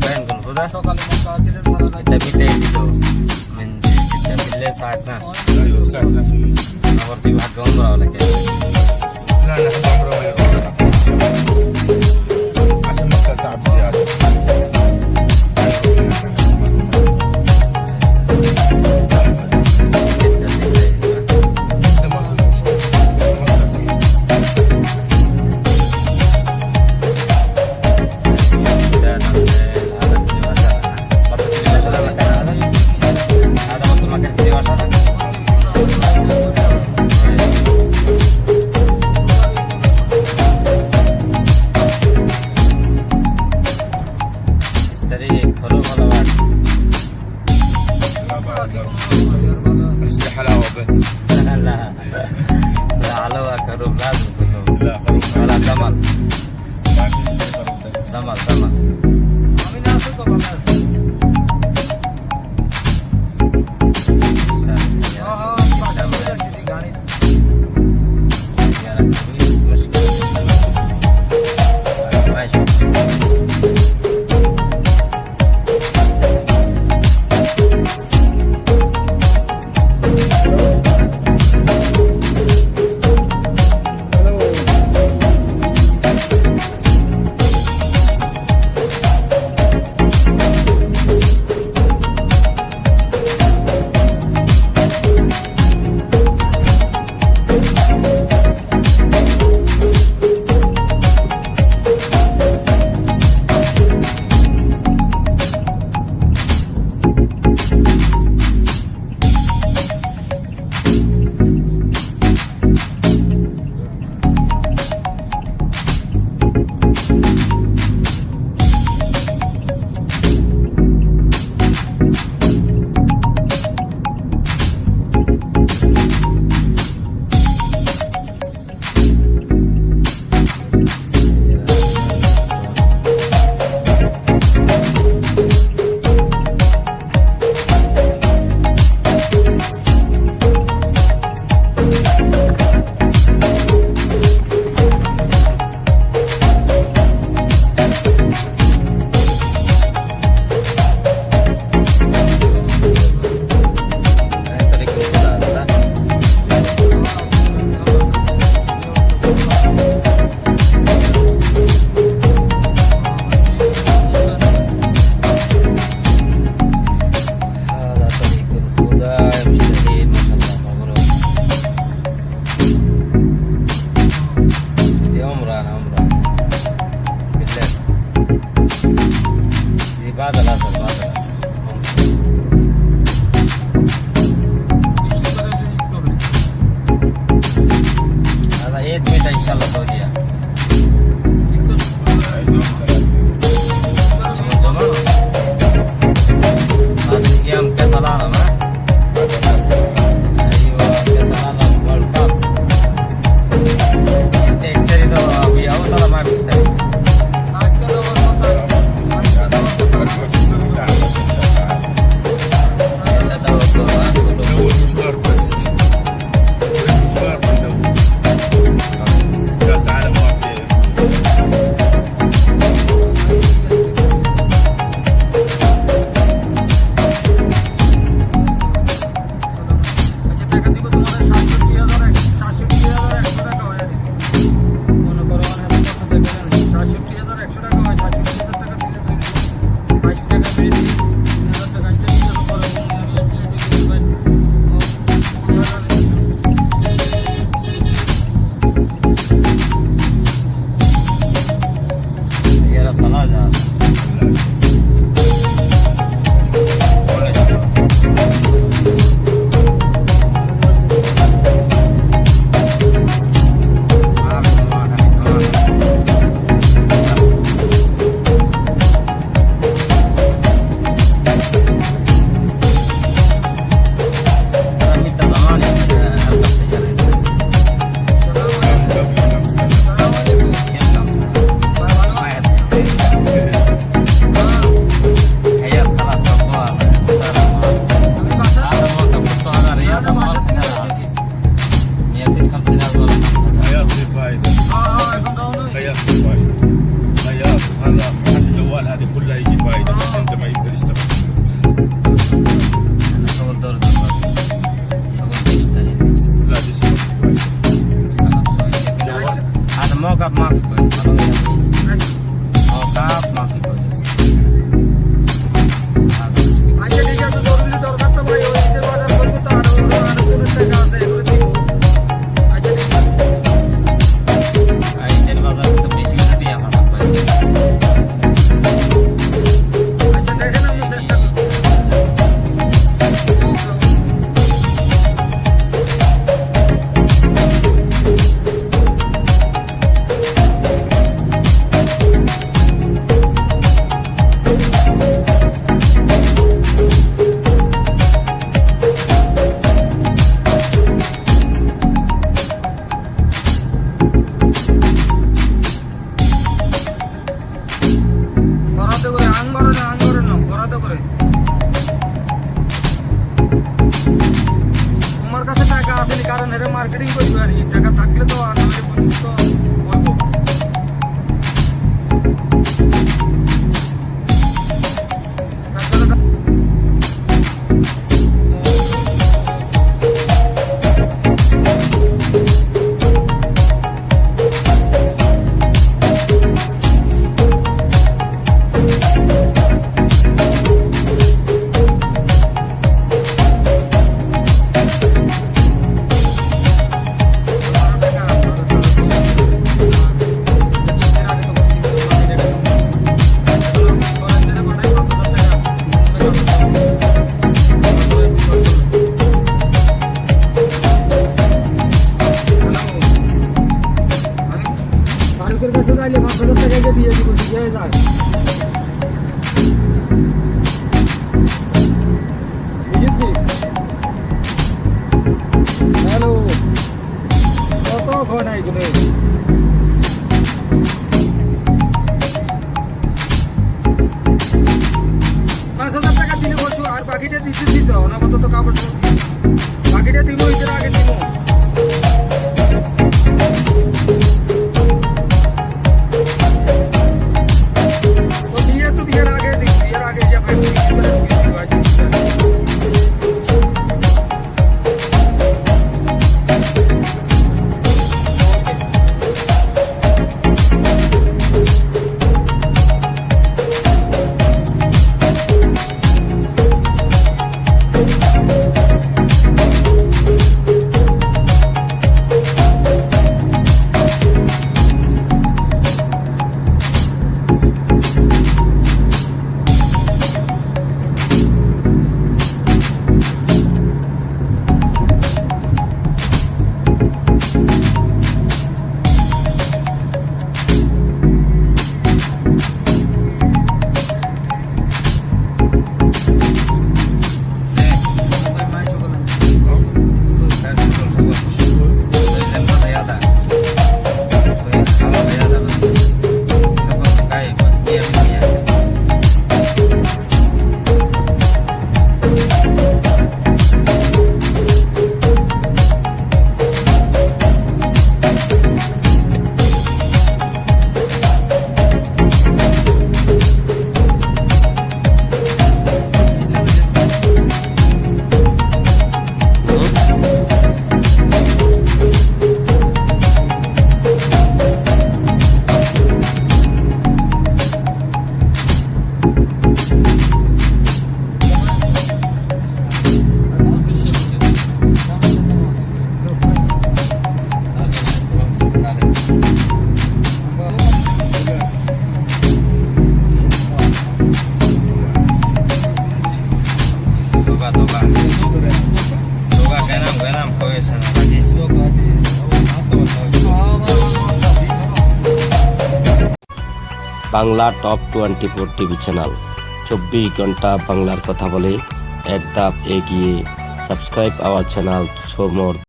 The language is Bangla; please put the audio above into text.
Keren kan Huda? সকালে মক্কা ছিলেন সারা রাত Kita তোমার কাছে টাকা আসেনি কারণ এর মার্কেটিং করবে আর টাকা থাকলে তো আনলে তো Thank you. Bangla top twenty four TV channel. চব্বিশ ঘণ্টা বাংলার কথা বলে, এক ধাপ এগিয়ে সাবস্ক্রাইব আওয়ার চ্যানেল সোমর